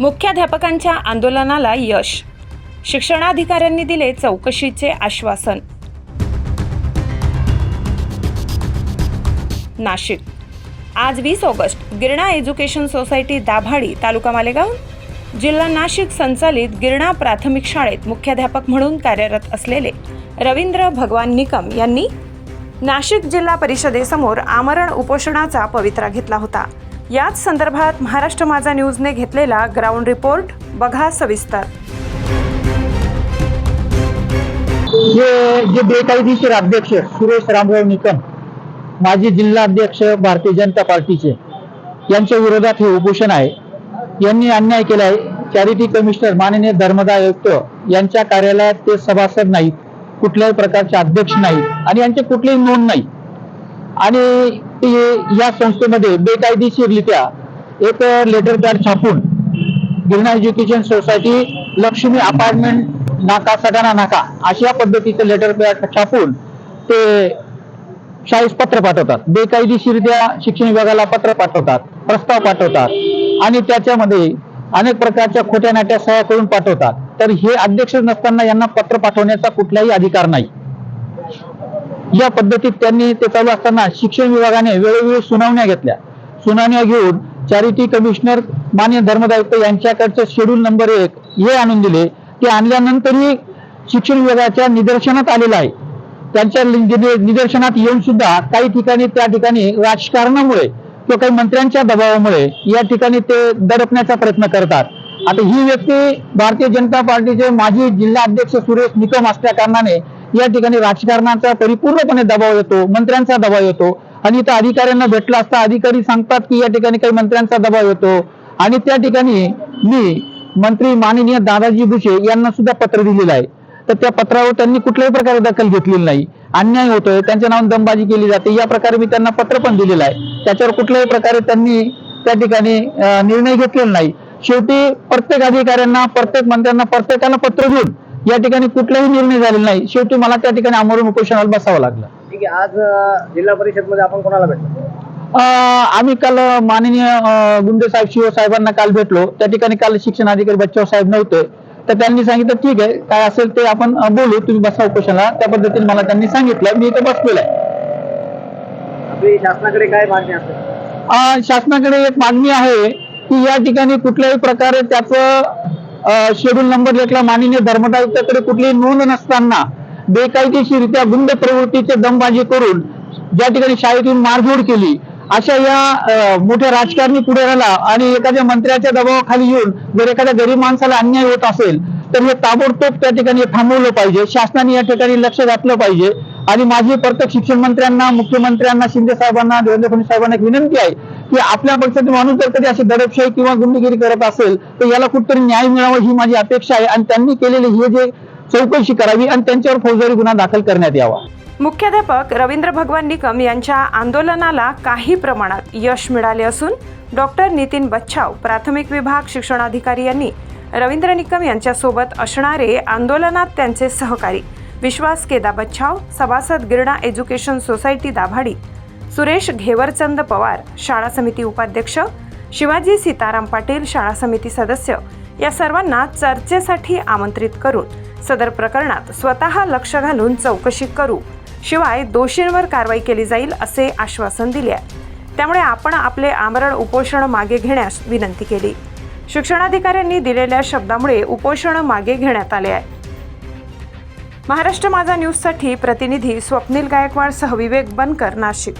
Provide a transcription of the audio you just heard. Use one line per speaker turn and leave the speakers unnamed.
मुख्याध्यापकांच्या आंदोलनाला यश. शिक्षणाधिकाऱ्यांनी दिले चौकशीचे आश्वासन. नाशिक. आज वीस August Girna education society Dabhadi taluka Malegaon? जिल्हा नाशिक संचालित गिरणा प्राथमिक शाळेत मुख्याध्यापक म्हणून कार्यरत असलेले रवींद्र भगवान निकम यांनी नाशिक जिल्हा परिषदेसमोर आमरण उपोषणाचा पवित्रा घेतला होता. याच संदर्भात महाराष्ट्र माझा न्यूजने घेतलेला ग्राउंड रिपोर्ट बघा सविस्तर.
जे जे बेकायदेशीर अध्यक्ष सुरेश रामराव निकम माजी जिल्हा अध्यक्ष भारतीय जनता पार्टीचे यांच्या विरोधात हे उपोषण आहे. यांनी अन्याय केला आहे चॅरिटी कमिशनर माननीय धर्मदाय आयुक्त यांच्या कार्यालयात ते सभासद नाहीत. कुठल्याही प्रकारचे अध्यक्ष नाहीत. आणि यांचे कुठलीही नोंद नाही आणि ते या संस्थेमध्ये बेकायदेशीररित्या एक लेटर पॅड छापून Girna education society Lakshmi apartment नाका सटाणा नाका अशा पद्धतीचं लेटर पॅड छापून ते शाळेस पत्र पाठवतात. बेकायदेशीरित्या शिक्षण विभागाला पत्र पाठवतात प्रस्ताव पाठवतात. आणि त्याच्यामध्ये अनेक प्रकारच्या खोट्या नाट्या सह्या करून पाठवतात. तर हे अध्यक्ष नसताना यांना पत्र पाठवण्याचा कुठलाही अधिकार नाही. या पद्धतीत त्यांनी ते चालू असताना शिक्षण विभागाने वेळोवेळी सुनावण्या घेतल्या. सुनावण्या घेऊन चॅरिटी कमिशनर मान्य धर्मदायुक्त यांच्याकडचं शेड्यूल नंबर एक हे आणून दिले. ते आणल्यानंतरही शिक्षण विभागाच्या निदर्शनात आलेलं आहे. त्यांच्या निदर्शनात येऊन सुद्धा काही ठिकाणी त्या ठिकाणी राजकारणामुळे किंवा काही मंत्र्यांच्या दबावामुळे या ठिकाणी ते दडपण्याचा प्रयत्न करतात. आता ही व्यक्ती भारतीय जनता पार्टीचे माजी जिल्हा अध्यक्ष सुरेश निकम असल्या कारणाने या ठिकाणी राजकारणाचा परिपूर्णपणे दबाव येतो मंत्र्यांचा दबाव येतो. आणि इथं अधिकाऱ्यांना भेटला असता अधिकारी सांगतात की या ठिकाणी काही मंत्र्यांचा दबाव येतो. आणि त्या ठिकाणी मी मंत्री माननीय दादाजी भुसे यांना सुद्धा पत्र दिलेलं आहे. तर त्या पत्रावर त्यांनी कुठल्याही प्रकारे दखल घेतलेली नाही. अन्याय होतोय त्यांच्या नावाने दमबाजी केली जाते या प्रकारे मी त्यांना पत्र पण दिलेलं आहे. त्याच्यावर कुठल्याही प्रकारे त्यांनी त्या ठिकाणी निर्णय घेतलेला नाही. शेवटी प्रत्येक अधिकाऱ्यांना प्रत्येक मंत्र्यांना प्रत्येकाला पत्र देऊन या ठिकाणी कुठलाही निर्णय झालेला नाही. शेवटी मला त्या ठिकाणी आमरण उपोषणाला बसावं लागलं.
ठीक आहे आज जिल्हा परिषदमध्ये आपण कोणाला भेटलो?
आम्ही काल माननीय गुंडे साहेब शिव साहेबांना काल भेटलो. त्या ठिकाणी काल शिक्षण अधिकारी बच्चाव साहेब नव्हते. तर त्यांनी सांगितलं ठीक आहे काय असेल ते आपण बोलू. तुम्ही बसा उपोषणाला. त्या पद्धतीने मला त्यांनी सांगितलं. मी इथे बसलेलो आहे.
शासनाकडे काय मागणी असेल?
शासनाकडे एक मागणी आहे की या ठिकाणी कुठल्याही प्रकारे त्याचं शेड्यूल नंबर एकला माननीय धर्मदायुक्ताकडे कुठलीही नोंद नसताना बेकायदेशीरित्या गुंड प्रवृत्तीचे दमबाजी करून ज्या ठिकाणी शाळेतून मारझोड केली अशा या मोठ्या राजकारणी पुढे राहिला आणि एखाद्या मंत्र्याच्या दबावाखाली येऊन जर एखाद्या गरीब माणसाला अन्याय होत असेल तर हे ताबडतोब त्या ठिकाणी थांबवलं पाहिजे. शासनाने या ठिकाणी लक्ष घातलं पाहिजे. आणि माझी प्रत्येक शिक्षण मंत्र्यांना मुख्यमंत्र्यांना शिंदे साहेबांना देवेंद्र फडणवीस साहेबांना एक विनंती आहे की आपल्या पक्षाचा माणूस जर कधी अशी दडपशाही किंवा गुंडगिरी करत असेल तर याला कुठतरी न्याय मिळावा ही माझी अपेक्षा आहे आणि त्यांनी केलेले हे जे चौकशी करावी आणि त्यांच्यावर फौजदारी गुन्हा दाखल करण्यात यावा.
मुख्याध्यापक रवींद्र भगवान निकम यांच्या आंदोलनाला काही प्रमाणात यश मिळाले असून डॉक्टर नितीन बच्छाव प्राथमिक विभाग शिक्षणाधिकारी यांनी रवींद्र निकम यांच्यासोबत असणारे आंदोलनात त्यांचे सहकारी विश्वास केदा बच्छाव सभासद गिरणा एज्युकेशन सोसायटी दाभाडी सुरेश घेवरचंद पवार शाळा समिती उपाध्यक्ष शिवाजी सीताराम पाटील शाळा समिती सदस्य या सर्वांना चर्चेसाठी आमंत्रित करून सदर प्रकरणात स्वतः लक्ष घालून चौकशी करू. शिवाय दोषींवर कारवाई केली जाईल असे आश्वासन दिले आहे. त्यामुळे आपण आपले आमरण उपोषण मागे घेण्यास विनंती केली. शिक्षणाधिकाऱ्यांनी दिलेल्या शब्दामुळे उपोषण मागे घेण्यात आले आहे. महाराष्ट्र माझा न्यूजसाठी प्रतिनिधी स्वप्नील गायकवाड सह विवेक बनकर नाशिक.